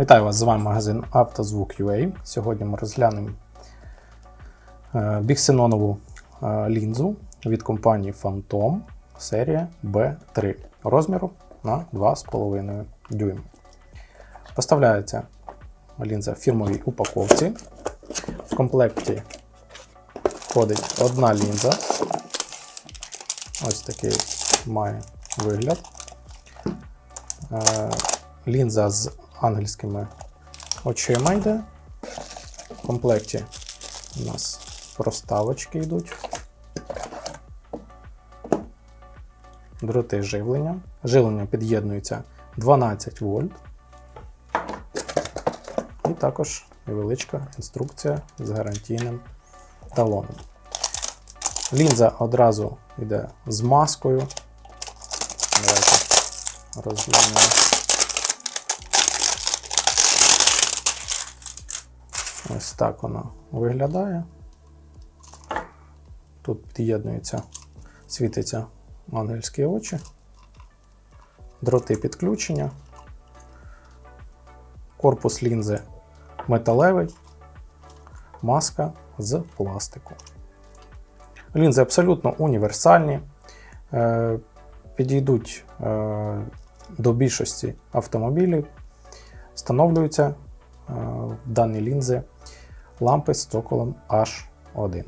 Вітаю вас! З вами магазин «Автозвук.UA». Сьогодні ми розглянемо е, біксенонову е, лінзу від компанії Phantom серія B3 розміру на 2,5 дюйм. Поставляється лінза в фірмовій упаковці. В комплекті входить одна лінза. Ось такий має вигляд. Е, Лінза з ангельськими очима йде. В комплекті у нас проставочки йдуть. Дроти живлення. Живлення під'єднується 12 вольт. І також невеличка інструкція з гарантійним талоном. Лінза одразу йде з маскою. Давайте розглянемо. Ось так вона виглядає. Тут під'єднується, світиться ангельські очі, дроти підключення, корпус лінзи металевий, маска з пластику. Лінзи абсолютно універсальні, е, підійдуть е, до більшості автомобілів, встановлюються дані лінзи лампи з цоколом H1.